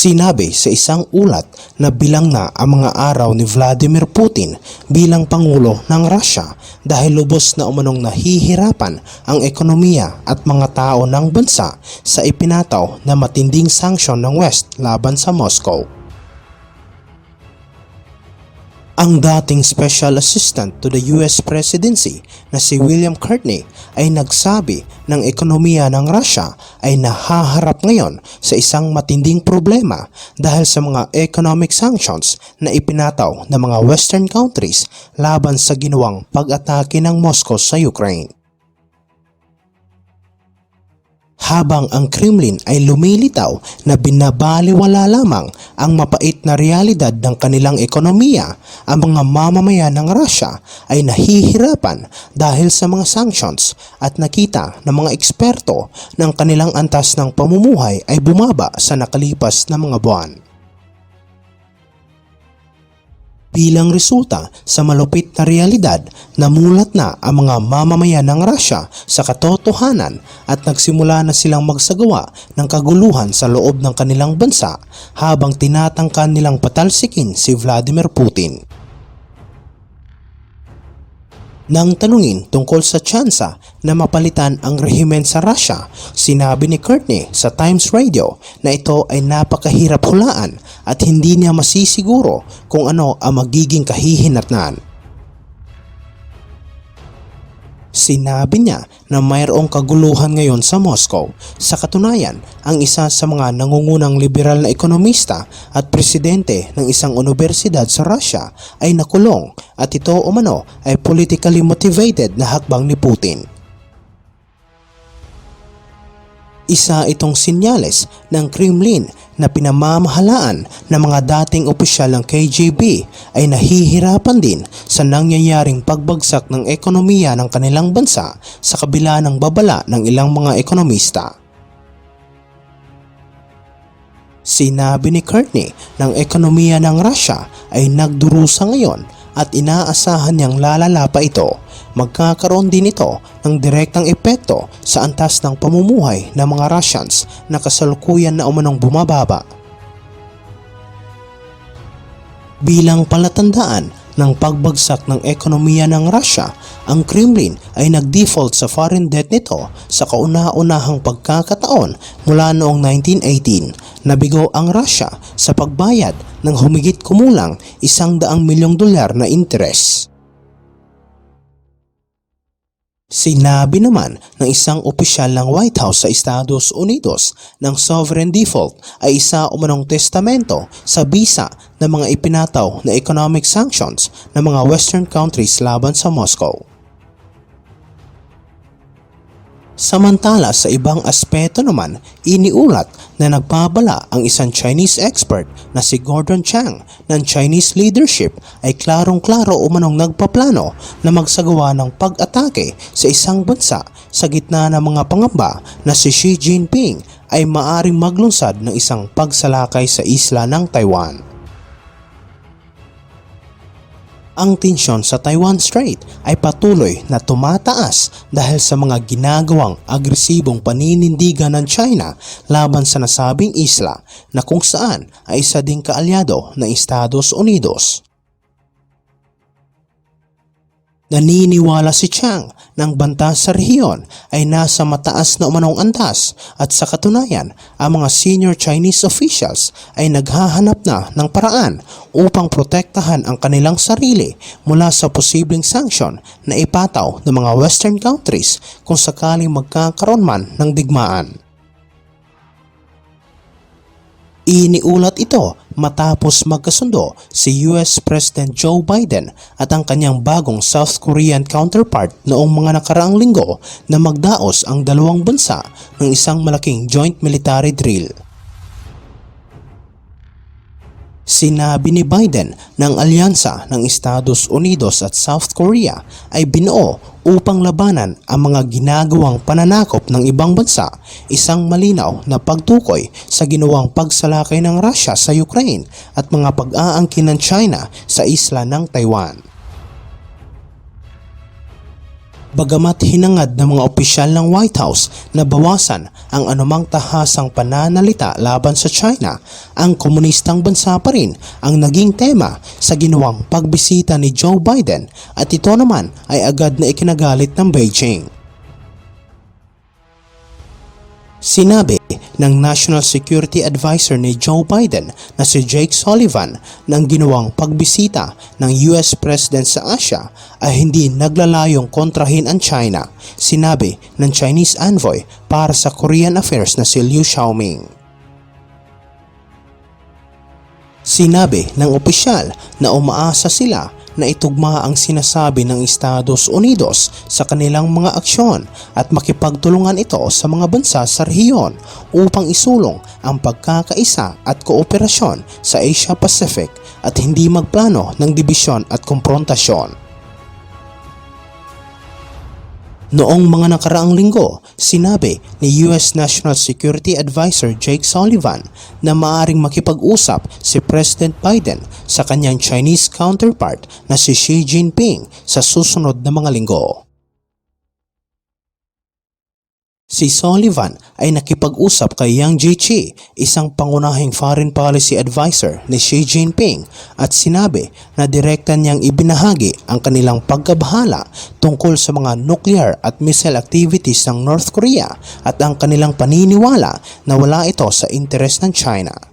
Sinabi sa isang ulat na bilang na ang mga araw ni Vladimir Putin bilang Pangulo ng Russia dahil lubos na umanong nahihirapan ang ekonomiya at mga tao ng bansa sa ipinataw na matinding sanksyon ng West laban sa Moscow. Ang dating Special Assistant to the US Presidency na si William Courtney ay nagsabi ng ekonomiya ng Russia ay nahaharap ngayon sa isang matinding problema dahil sa mga economic sanctions na ipinataw ng mga Western countries laban sa ginawang pag-atake ng Moscow sa Ukraine. Habang ang Kremlin ay lumilitaw na binabaliwala lamang ang mapait na realidad ng kanilang ekonomiya, ang mga mamamayan ng Russia ay nahihirapan dahil sa mga sanctions at nakita ng mga eksperto ng kanilang antas ng pamumuhay ay bumaba sa nakalipas na mga buwan. Bilang resulta sa malupit na realidad, namulat na ang mga mamamayan ng Russia sa katotohanan at nagsimula na silang magsagawa ng kaguluhan sa loob ng kanilang bansa habang tinatangkan nilang patalsikin si Vladimir Putin. Nang tanungin tungkol sa tsansa na mapalitan ang rehimen sa Russia, sinabi ni Courtney sa Times Radio na ito ay napakahirap hulaan at hindi niya masisiguro kung ano ang magiging kahihinatnan. Sinabi niya na mayroong kaguluhan ngayon sa Moscow. Sa katunayan, ang isa sa mga nangungunang liberal na ekonomista at presidente ng isang universidad sa Russia ay nakulong at ito umano ay politically motivated na hakbang ni Putin. Isa itong sinyales ng Kremlin na pinamamahalaan ng mga dating opisyal ng KGB ay nahihirapan din sa nangyayaring pagbagsak ng ekonomiya ng kanilang bansa sa kabila ng babala ng ilang mga ekonomista. Sinabi ni Courtney ng ekonomiya ng Russia ay nagdurusa ngayon at inaasahan niyang lalala pa ito. Magkakaroon din ito ng direktang epekto sa antas ng pamumuhay ng mga Russians na kasalukuyan na umanong bumababa. Bilang palatandaan ng pagbagsak ng ekonomiya ng Russia, ang Kremlin ay nag-default sa foreign debt nito sa kauna-unahang pagkakataon mula noong 1918. Nabigo ang Russia sa pagbayad ng humigit kumulang isang daang milyong dolyar na interes. Sinabi naman ng isang opisyal ng White House sa Estados Unidos ng sovereign default ay isa umanong testamento sa bisa ng mga ipinataw na economic sanctions ng mga western countries laban sa Moscow. Samantala sa ibang aspeto naman, iniulat na nagbabala ang isang Chinese expert na si Gordon Chang ng Chinese leadership ay klarong-klaro umanong nagpaplano na magsagawa ng pag-atake sa isang bansa sa gitna ng mga pangamba na si Xi Jinping ay maaring maglunsad ng isang pagsalakay sa isla ng Taiwan. Ang tensyon sa Taiwan Strait ay patuloy na tumataas dahil sa mga ginagawang agresibong paninindigan ng China laban sa nasabing isla na kung saan ay isa ding kaalyado ng Estados Unidos. Naniniwala si Chang ng banta sa rehiyon ay nasa mataas na umanong antas at sa katunayan ang mga senior Chinese officials ay naghahanap na ng paraan upang protektahan ang kanilang sarili mula sa posibleng sanksyon na ipataw ng mga western countries kung sakaling magkakaroon man ng digmaan. Iniulat ito matapos magkasundo si US President Joe Biden at ang kanyang bagong South Korean counterpart noong mga nakaraang linggo na magdaos ang dalawang bansa ng isang malaking joint military drill. Sinabi ni Biden na alyansa ng Estados Unidos at South Korea ay binuo upang labanan ang mga ginagawang pananakop ng ibang bansa, isang malinaw na pagtukoy sa ginawang pagsalakay ng Russia sa Ukraine at mga pag-aangkin ng China sa isla ng Taiwan. Bagamat hinangad ng mga opisyal ng White House na bawasan ang anumang tahasang pananalita laban sa China, ang komunistang bansa pa rin ang naging tema sa ginawang pagbisita ni Joe Biden at ito naman ay agad na ikinagalit ng Beijing. Sinabi ng National Security Advisor ni Joe Biden na si Jake Sullivan ng ginawang pagbisita ng US President sa Asia ay hindi naglalayong kontrahin ang China, sinabi ng Chinese envoy para sa Korean Affairs na si Liu Xiaoming. Sinabi ng opisyal na umaasa sila na itugma ang sinasabi ng Estados Unidos sa kanilang mga aksyon at makipagtulungan ito sa mga bansa sa rehiyon upang isulong ang pagkakaisa at kooperasyon sa Asia Pacific at hindi magplano ng dibisyon at komprontasyon. Noong mga nakaraang linggo, sinabi ni US National Security Advisor Jake Sullivan na maaring makipag-usap si President Biden sa kanyang Chinese counterpart na si Xi Jinping sa susunod na mga linggo. Si Sullivan ay nakipag-usap kay Yang Jiechi, isang pangunahing foreign policy advisor ni Xi Jinping at sinabi na direkta niyang ibinahagi ang kanilang pagkabahala tungkol sa mga nuclear at missile activities ng North Korea at ang kanilang paniniwala na wala ito sa interes ng China.